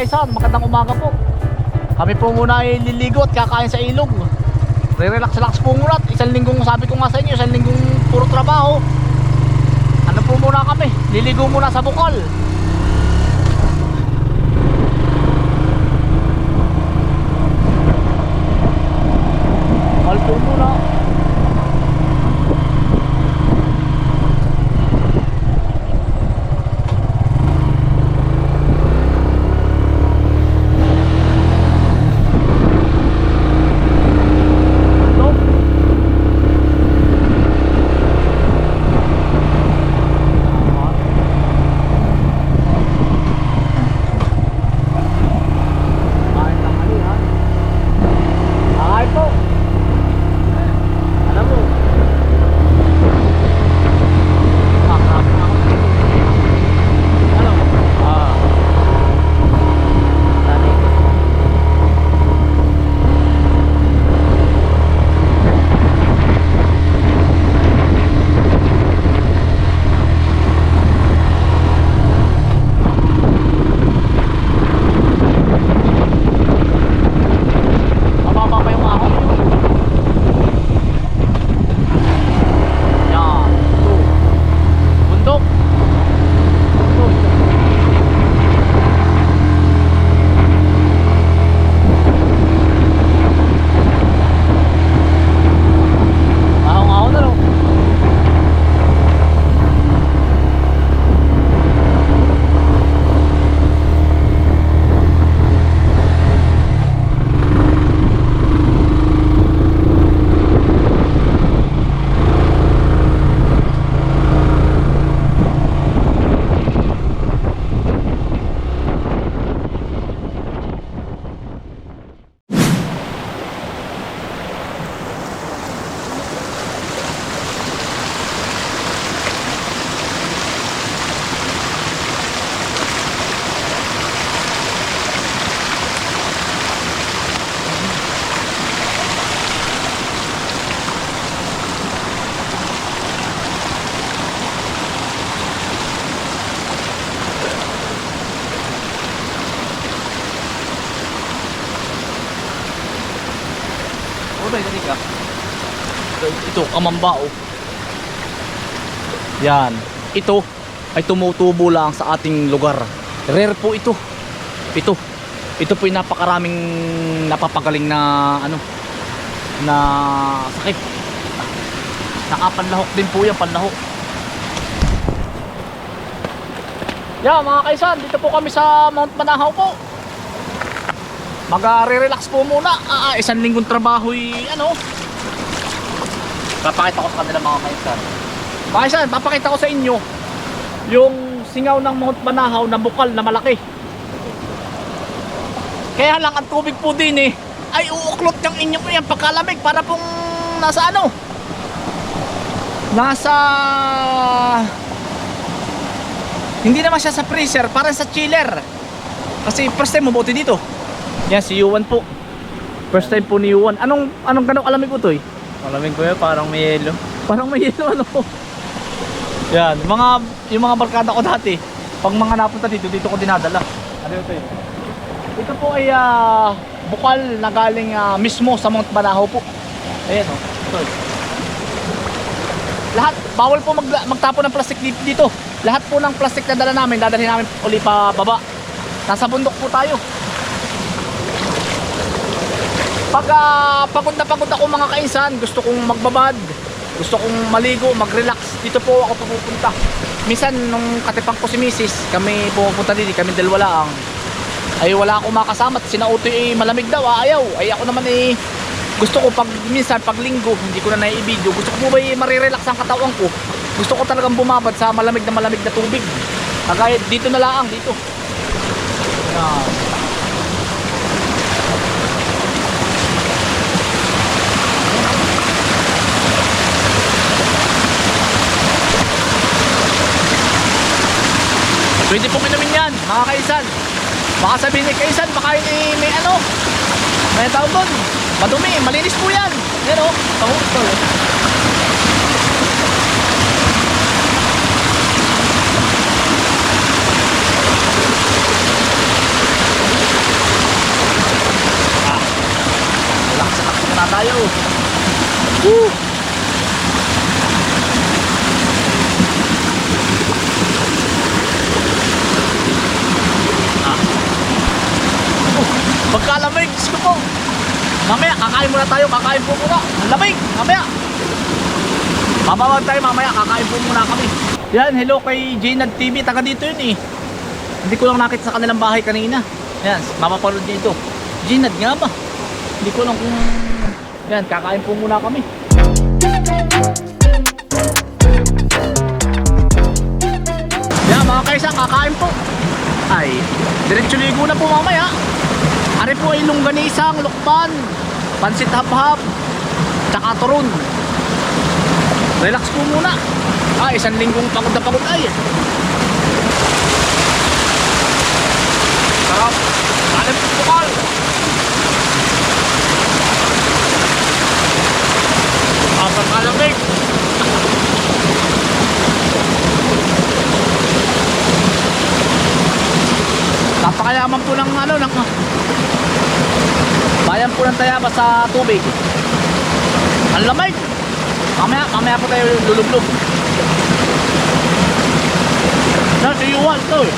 kaisan, magandang umaga po. Kami po muna ay liligo at kakain sa ilog. Re-relax-relax po muna. at Isang linggong sabi ko nga sa inyo, isang linggong puro trabaho. Ano po muna kami? Liligo muna sa. Bukal Ba yung ka? Ito, kamambao. Yan. Ito ay tumutubo lang sa ating lugar. Rare po ito. Ito. Ito po yung napakaraming napapagaling na ano na sakit. Nakapanlahok din po yan, panlahok. Yeah, mga kaisan, dito po kami sa Mount Manahaw po. Mag-relax po muna. Ah, ah, isang linggong trabaho ano. Papakita ko sa kanila mga kaisan. Kaisan, papakita ko sa inyo yung singaw ng Mount Banahaw na bukal na malaki. Kaya lang ang tubig po din eh ay uuklot yung inyo po yung pagkalamig para pong nasa ano nasa hindi naman siya sa freezer parang sa chiller kasi first time mabuti dito yan si Yuan po. First time po ni Yuan. Anong anong ganong alamig po to eh? Malamig ko yun, parang may yelo. Parang may yelo ano. Yan, yung mga yung mga barkada ko dati, pag mga napunta dito, dito ko dinadala. Ano ito eh? Ito po ay ah, bukal na galing ah, mismo sa Mount Banahaw po. Ayan oh. Ito. Lahat, bawal po mag, magtapon ng plastic dito, dito. Lahat po ng plastic na dala namin, dadalhin namin uli pa baba. Nasa bundok po tayo. Pag ah, pagod na pagod ako mga kaisan, gusto kong magbabad, gusto kong maligo, mag-relax, dito po ako pupunta. Minsan nung katipang ko si Mrs. kami pupunta dito, kami dalawa lang. Ay wala akong makasama at sinautoy eh, malamig daw, ayaw. Ay ako naman eh, gusto ko pag minsan pag linggo, hindi ko na nai-video. Gusto ko po ba marirelax ang katawan ko. Gusto ko talagang bumabad sa malamig na malamig na tubig. Kagaya dito na lang, dito. Yan. Pwede pong inumin yan, mga kaisan. Baka sabihin ni kaisan, baka yun may ano, may tawag doon. Madumi, malinis po yan. Pero, oh, tahong tol. Ah, relax na tayo. Woo! Mamaya, kakain muna tayo. Kakain po muna. Ang lamig. Mamaya. Babawag tayo mamaya. Kakain po muna kami. Yan, hello kay Jaynad TV. Taga dito yun eh. Hindi ko lang nakita sa kanilang bahay kanina. Yan, mapapanood niyo ito. Nga ba? Hindi ko lang kung... Yan, kakain po muna kami. Yan mga kaisa, kakain po. Ay, diretso ligo na po mamaya. Po ay longganisang, lukban, pansit hap-hap, tsaka turon. Relax po muna. Ah, isang linggong pagod na pagod ay. Sarap. Kanin po bukal. Apat kalamig. Napakayaman po ng ano, ng bayan po ng Tayaba sa tubig. Ang lamig. Mamaya, mamaya po tayo lulublog. Sa siyuan to eh.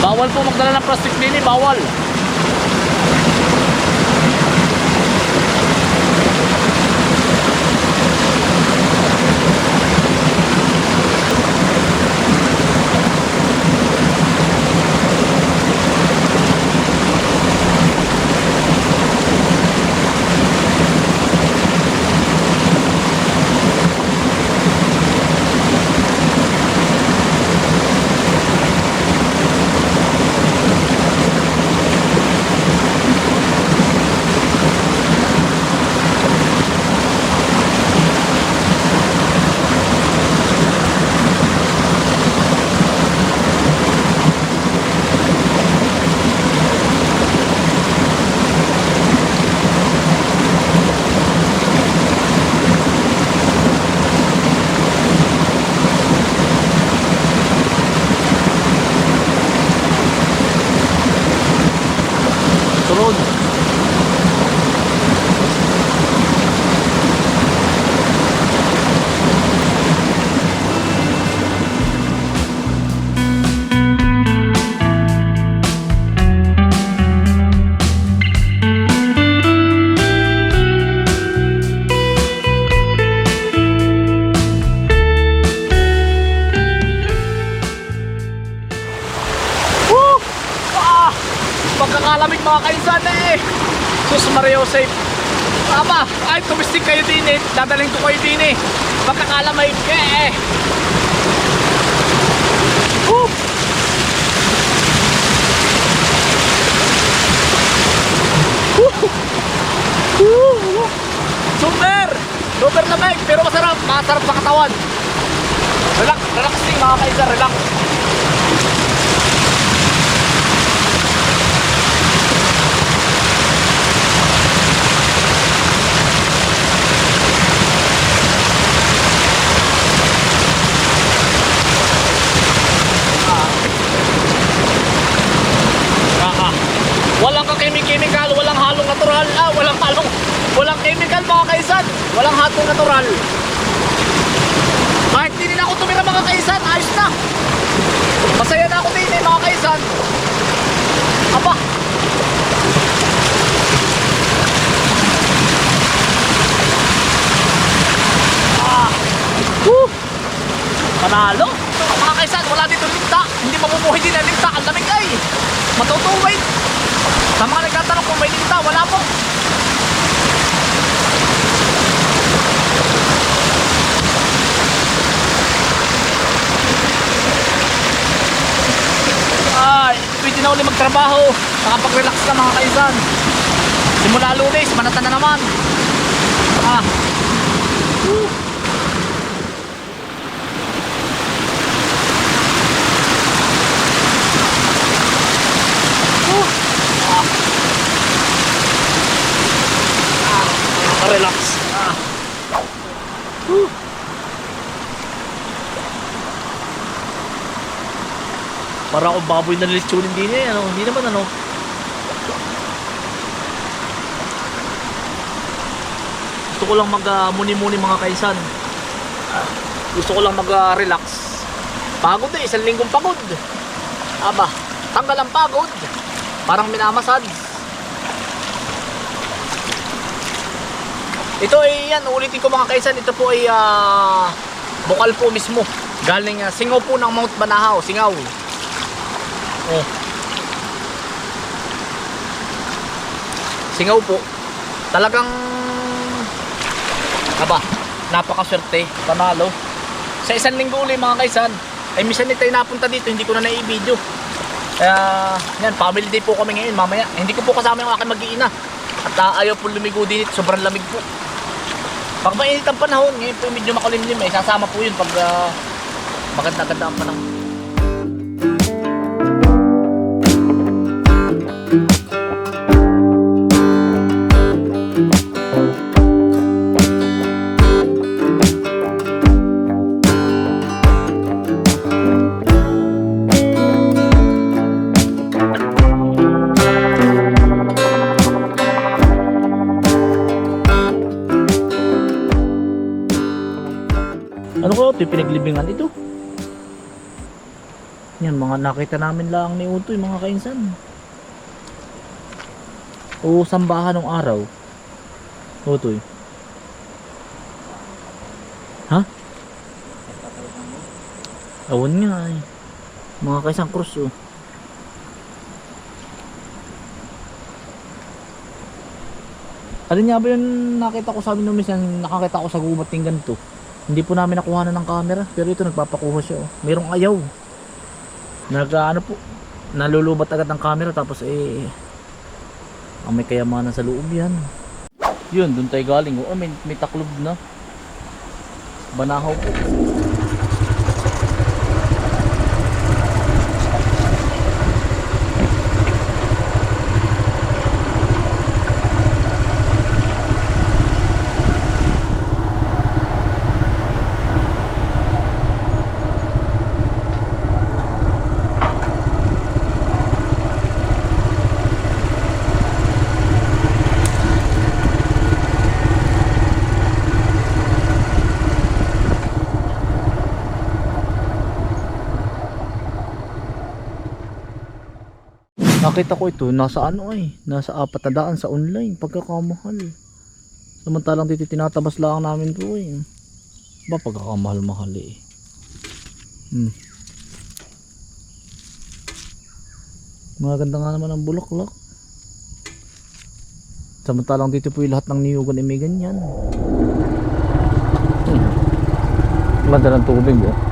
Bawal po magdala ng plastic bin eh, bawal. Mga kaisan eh! Sus Mario Safe! Aba, ay tumistig kayo din eh. Dadaling ko kayo din eh. Pagkakalamig eh. Woo! Woo! Super! Super lamig pero masarap. Masarap sa katawan. Relax, relaxing mga kaisan, relax. Ah, ah. Walang kakimik-chemical, walang halong natural, ah, walang halong, walang chemical mga kaisan, walang hatong natural. Kahit hindi na ako tumira mga kaisan, ayos na. Masaya na ako din eh mga kaisan. Aba. Ah. Woo. Panalo. Mga kaisan, wala dito linta. Hindi mamumuhay din ang linta. Ang lamig ay. Matutuwid. Sa mga nagtatanong kung may linta, wala po. Ay, pwede na uli magtrabaho. Nakapag-relax na mga kaisan. Simula lunes, manata na naman. Relax. Ah. Whew. Para ako baboy na litsunin din eh. Ano? Hindi naman ano. Gusto ko lang mag ah, muni-muni mga kaisan. Gusto ko lang mag-relax. Pagod eh, isang linggong pagod. Aba, tanggal ang pagod. Parang minamasad. Ito ay yan, ulitin ko mga kaisan, ito po ay ah, bukal po mismo. Galing ah, singaw po ng Mount Banahaw, singaw. Oh. Singaw po. Talagang aba, napakaswerte, panalo. Sa isang linggo uli mga kaisan, ay minsan na tayo napunta dito, hindi ko na nai-video. Kaya, yan, family day po kami ngayon, mamaya. Hindi ko po kasama yung aking mag-iina. At ah, ayaw po lumigo din sobrang lamig po. Pag mainit ang panahon, ngayon po medyo makulimlim, eh, sasama po yun pag ah, maganda-ganda ang panahon. Nakita namin lang ni Utoy, mga kainsan. O sambahan ng araw. Utoy. Ha? Awan nga eh. Mga kaisang krus oh. Alin nga ba yung nakita ko sa amin minsan nakakita ko sa gumating ganito? Hindi po namin nakuha na ng camera. Pero ito nagpapakuha siya. Oh. Merong ayaw. Nag ano po. Nalulubat agad ng camera tapos eh. Ang may kayamanan sa loob yan. Yun, doon tayo galing. Oh, may, may taklob na. Banahaw po. Nakita ko ito, nasa ano ay, nasa apat daan sa online, pagkakamahal. Samantalang dito tinatabas lang namin po eh. Ba pagkakamahal-mahal eh. Hmm. Maganda nga naman ang bulaklak. Samantalang dito po yung lahat ng niyugan ay may ganyan. Hmm. Ganda ng tubig oh.